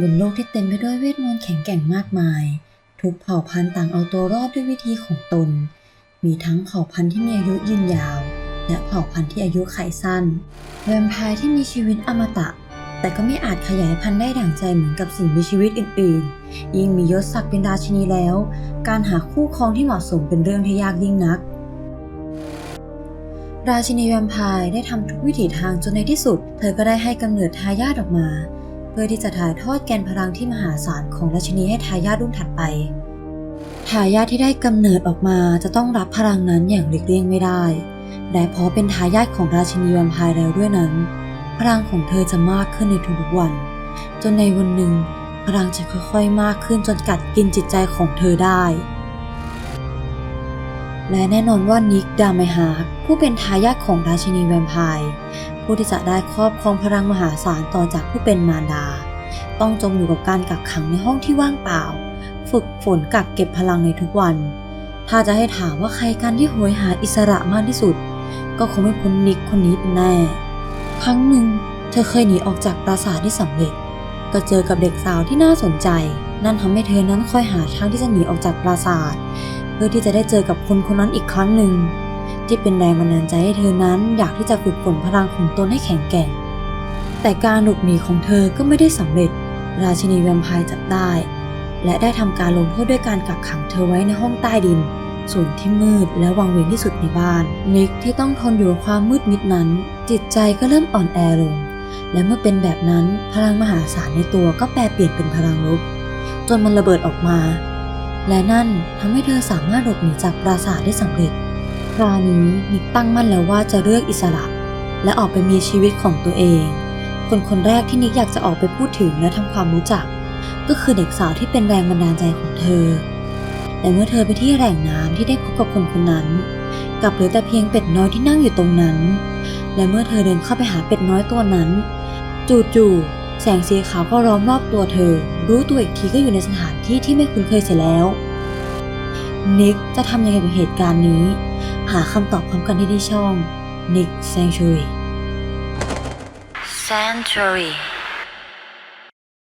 บนโลกที่เต็มไปด้วยเวทมนต์แข็งแกร่งมากมาย ทุกเผ่าพันธุ์ต่างเอาตัวรอดด้วยวิธีของตน มีทั้งเผ่าพันธุ์ที่มีอายุยืนยาว และเผ่าพันธุ์ที่อายุขัยสั้นแวมไพร์ที่มีชีวิตอมตะ แต่ก็ไม่อาจขยายพันธุ์ได้ดั่งใจเหมือนกับสิ่งมีชีวิตอื่น ๆ ยิ่งมียศศักดิ์เป็นราชินีแล้ว การหาคู่ครองที่เหมาะสมเป็นเรื่องที่ยากยิ่งนัก ราชินีแวมไพร์ได้ทำทุกวิถีทางจนในที่สุด เธอก็ได้ให้กำเนิดทายาทออกมา เพื่อที่จะถ่ายทอดแกนพลังที่มหาศาลของราชินีให้ทายาทรุ่นถัดไปทายาทที่ได้กำเนิดออกมาจะต้องรับพลังนั้นอย่างหลีกเลี่ยงไม่ได้ และเพราะเป็นทายาทของราชินีแวมไพร์แล้วด้วยนั้น พลังของเธอจะมากขึ้นในทุกๆวัน จนในวันหนึ่ง พลังจะค่อยๆมากขึ้นจนกัดกินจิตใจของเธอได้ และแน่นอนว่านิกดาไมฮาร์ผู้เป็นทายาทของราชินีแวมไพร์ ผู้ที่จะได้ครอบครองพลังมหาศาลต่อจากผู้เป็นมารดา ต้องจมอยู่กับการกักขังในห้องที่ว่างเปล่า ฝึกฝนกักเก็บพลังในทุกวัน ถ้าจะให้ถามว่าใครกันที่โหยหาอิสระมากที่สุด ก็คงไม่พ้นนิกคนนี้แน่ ครั้งหนึ่ง เธอเคยหนีออกจากปราสาทได้สำเร็จ ก็เจอกับเด็กสาวที่น่าสนใจ นั่นทำให้เธอนั้นคอยหาทางที่จะหนีออกจากปราสาท เพื่อที่จะได้เจอกับคนคนนั้นอีกครั้งหนึ่ง ที่เป็นแรงบันดาลใจให้เธอนั้นอยากที่จะฝึกฝนพลังของตนให้แข็งแกร่ง แต่การหลบหนีของเธอก็ไม่ได้สำเร็จ ราชินีแวมไพร์จับได้ และได้ทำการลงโทษด้วยการกักขังเธอไว้ในห้องใต้ดิน ส่วนที่มืดและวังเวงที่สุดในบ้าน นิกที่ต้องทนอยู่กับความมืดมิดนั้น จิตใจก็เริ่มอ่อนแอลง และเมื่อเป็นแบบนั้นพลังมหาศาลในตัวก็แปรเปลี่ยนเป็นพลังลบจนมันระเบิดออกมา และนั่นทำให้เธอสามารถหลบหนีจากปราสาทได้สำเร็จ คราวนี้นิกตั้งมั่นแล้วว่าจะเลือกอิสระ และออกไปมีชีวิตของตัวเอง คนคนแรกที่นิกอยากจะออกไปพูดถึงและทำความรู้จัก ก็คือเด็กสาวที่เป็นแรงบันดาลใจของเธอ แต่เมื่อเธอไปที่แหล่งน้ำที่ได้พบกับคนคนนั้น กลับเหลือแต่เพียงเป็ดน้อยที่นั่งอยู่ตรงนั้น และเมื่อเธอเดินเข้าไปหาเป็ดน้อยตัวนั้น จู่ๆแสงสีขาวก็ล้อมรอบตัวเธอ รู้ตัวอีกทีก็อยู่ในสถานที่ที่ไม่คุ้นเคยเสียแล้ว นิกจะทำยังไงกับเหตุการณ์นี้ หาคำตอบพร้อมกันที่ที่ช่อง Nick Sanctuary Sanctuary